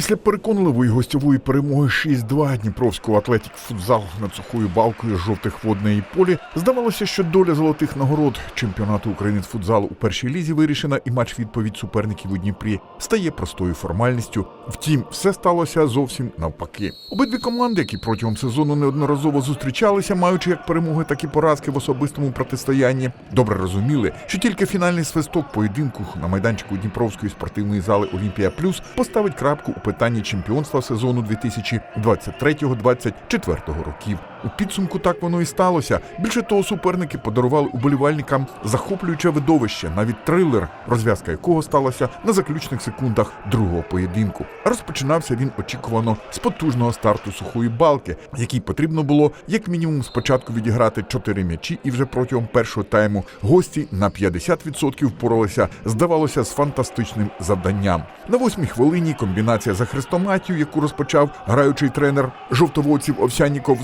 Після переконливої гостьової перемоги 6-2 Дніпровського атлетік футзал над сухою балкою жовтих водної полі здавалося, що доля золотих нагород чемпіонату України з футзалу у першій лізі вирішена, і матч відповідь суперників у Дніпрі стає простою формальністю. Втім, все сталося зовсім навпаки. Обидві команди, які протягом сезону неодноразово зустрічалися, маючи як перемоги, так і поразки в особистому протистоянні, добре розуміли, що тільки фінальний свисток поєдинку на майданчику Дніпровської спортивної зали Олімпія Плюс поставить крапку у питанні чемпіонства сезону 2023-2024 років. У підсумку так воно і сталося. Більше того, суперники подарували уболівальникам захоплююче видовище, навіть трилер, розв'язка якого сталася на заключних секундах другого поєдинку. Розпочинався він очікувано з потужного старту сухої балки, якій потрібно було як мінімум спочатку відіграти чотири м'ячі, і вже протягом першого тайму гості на 50% впоралися, здавалося, з фантастичним завданням. На восьмій хвилині комбінація за хрестоматію, яку розпочав граючий тренер жовтоводців Овсянніков,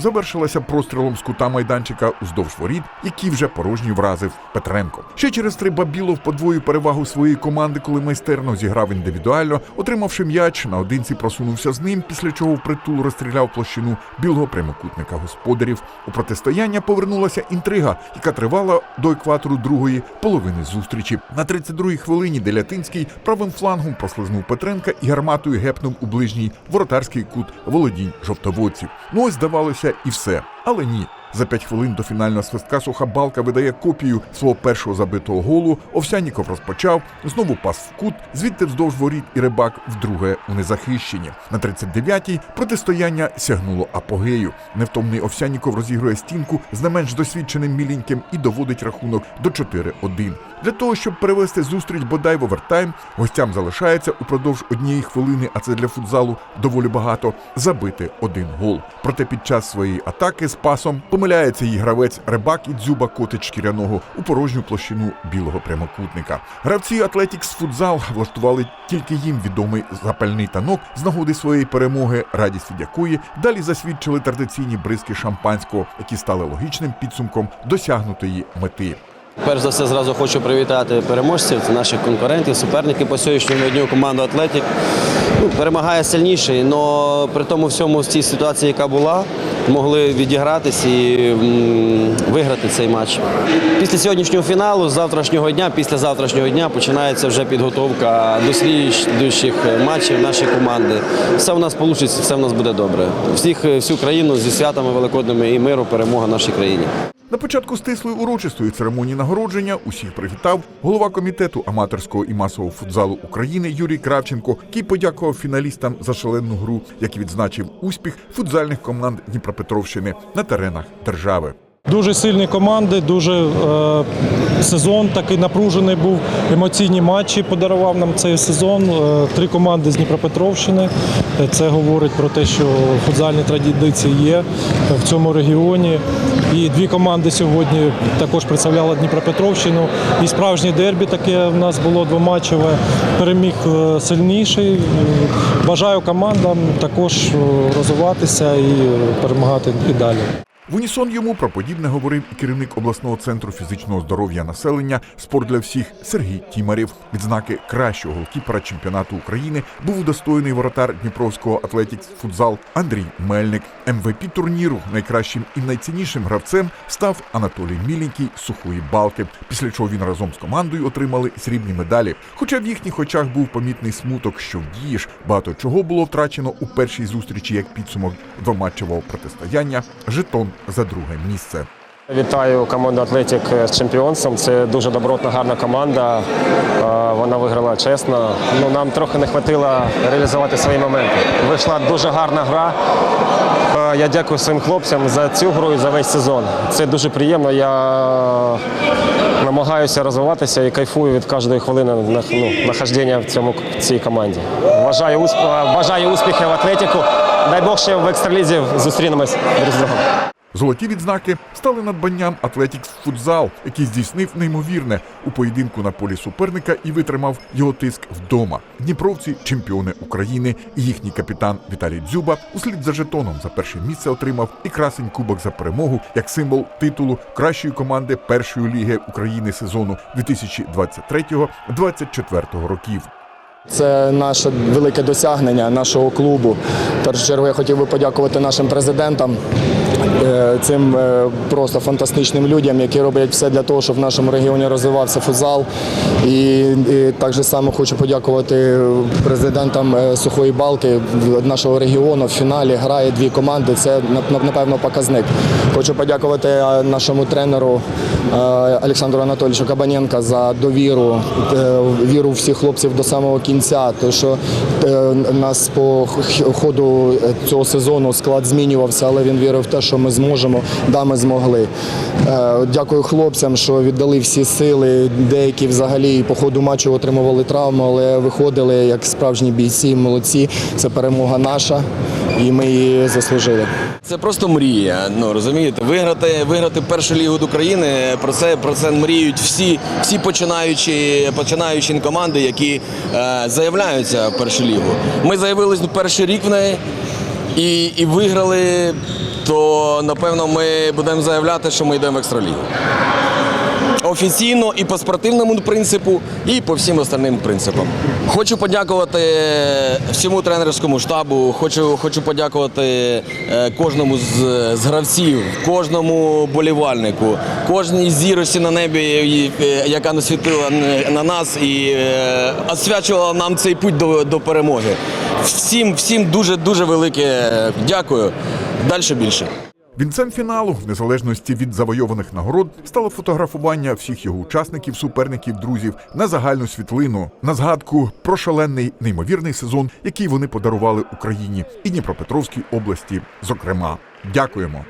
завершилася прострілом з кута майданчика уздовж воріт, який вже порожній вразив Петренко. Ще через три Бабілов подвоїв перевагу своєї команди, коли майстерно зіграв індивідуально, отримавши м'яч, наодинці просунувся з ним, після чого впритул розстріляв площину білого прямокутника господарів. У протистояння повернулася інтрига, яка тривала до екватору другої половини зустрічі. На 32-й хвилині Делятинський правим флангом прослизнув Петренка і гарматою гепнув у ближній воротарський кут володінь жовтоводців. Ну ось здавалося, і все. Але ні. За п'ять хвилин до фінального свистка суха балка видає копію свого першого забитого голу. Овсянніков розпочав, знову пас в кут, звідти вздовж воріт і рибак вдруге у незахищенні. На 39-й протистояння сягнуло апогею. Невтомний Овсянніков розігрує стінку з не менш досвідченим міленьким і доводить рахунок до 4-1. Для того, щоб перевести зустріч бодай в овертайм, гостям залишається упродовж однієї хвилини, а це для футзалу доволі багато, забити один гол. Проте під час своєї атаки з пасом помиляється її гравець Рибак і дзюба котить шкіряного у порожню площину білого прямокутника. Гравці Атлетікс футзал влаштували тільки їм відомий запальний танок з нагоди своєї перемоги, радість від якої далі засвідчили традиційні бризки шампанського, які стали логічним підсумком досягнутої мети. Перш за все, зразу хочу привітати переможців, це наших конкурентів, суперників по сьогоднішньому дню команду Атлетік. Ну, перемагає сильніший, але при тому всьому з цій ситуації, яка була, могли відігратись і виграти цей матч. Після сьогоднішнього фіналу, з завтрашнього дня, після завтрашнього дня починається вже підготовка до слідчих матчів нашої команди. Все у нас вийде, все у нас буде добре. Всіх всю країну зі святами великодними і миру, перемога нашій країні. На початку стислої урочистої церемонії нагородження усіх привітав голова комітету аматорського і масового футзалу України Юрій Кравченко, який подякував фіналістам за шалену гру, як відзначив успіх футзальних команд Дніпропетровщини на теренах держави. Дуже сильні команди, дуже е, сезон такий напружений був. Емоційні матчі подарував нам цей сезон. Е, три команди з Дніпропетровщини. Е, Це говорить про те, що футзальні традиції є в цьому регіоні. І дві команди сьогодні також представляли Дніпропетровщину. І справжнє дербі таке в нас було двоматчеве. Переміг е, сильніший. Бажаю командам також розвиватися і перемагати і далі. В унісон йому про подібне говорив і керівник обласного центру фізичного здоров'я населення «Спорт для всіх Сергій Тімарєв. Відзнаки кращого голкіпера чемпіонату України був удостоєний воротар Дніпровського Атлетікс футзал Андрій Мельник. МВП турніру найкращим і найціннішим гравцем став Анатолій Міленький сухої балки. Після чого він разом з командою отримали срібні медалі. Хоча в їхніх очах був помітний смуток, що вдієш багато чого було втрачено у першій зустрічі як підсумок двоматчевого протистояння. Жетон за друге місце. Вітаю команду Атлетік з чемпіонством. Це дуже добротна, гарна команда. Е, Вона виграла чесно. Ну, нам трохи не вистачило реалізувати свої моменти. Вийшла дуже гарна гра. Е, Я дякую своїм хлопцям за цю гру і за весь сезон. Це дуже приємно. Я намагаюся розвиватися і кайфую від кожної хвилини ну, нахождення в цьому в цій команді. Бажаю, усп... Бажаю успіхів Атлетіку. Дай Бог ще в екстралізі зустрінемось. Золоті відзнаки стали надбанням Атлетікс футзал, який здійснив неймовірне у поєдинку на полі суперника і витримав його тиск вдома. Дніпровці чемпіони України і їхній капітан Віталій Дзюба услід за жетоном за перше місце отримав і красень кубок за перемогу як символ титулу кращої команди першої ліги України сезону 2023-2024 років. Це наше велике досягнення нашого клубу. Першу чергу я хотів би подякувати нашим президентам, цим е, просто фантастичним людям, які роблять все для того, щоб в нашому регіоні розвивався футзал. І, і так же само хочу подякувати президентам е, сухої балки нашого регіону. В фіналі грає дві команди. Це напевно показник. Хочу подякувати е, нашому тренеру е, Олександру Анатолійовичу Кабаненка за довіру, е, віру всіх хлопців до самого кінця. Тому що е, нас по ходу е, цього сезону склад змінювався, але він вірив в те, що ми зможемо. Да, ми змогли. Е, Дякую хлопцям, що віддали всі сили. Деякі взагалі по ходу матчу отримували травму, але виходили як справжні бійці, молодці. Це перемога наша, і ми її заслужили. Це просто мрія. Ну розумієте, виграти, виграти першу лігу України. Про це про це мріють всі, всі починаючі, починаючі команди, які е, заявляються в першу лігу. Ми заявились ну, перший рік в неї і, і виграли. То напевно ми будемо заявляти, що ми йдемо в екстралігу. Офіційно і по спортивному принципу, і по всім остальним принципам. Хочу подякувати всьому тренерському штабу. Хочу, хочу подякувати е, кожному з, з гравців, кожному болівальнику, кожній зірості на небі, е, яка насвітила на нас і е, освячувала нам цей путь до, до перемоги. Всім, всім дуже дуже велике дякую. Далі більше. Вінцем фіналу, в незалежності від завойованих нагород, стало фотографування всіх його учасників, суперників, друзів на загальну світлину, на згадку про шалений неймовірний сезон, який вони подарували Україні і Дніпропетровській області. Зокрема, дякуємо.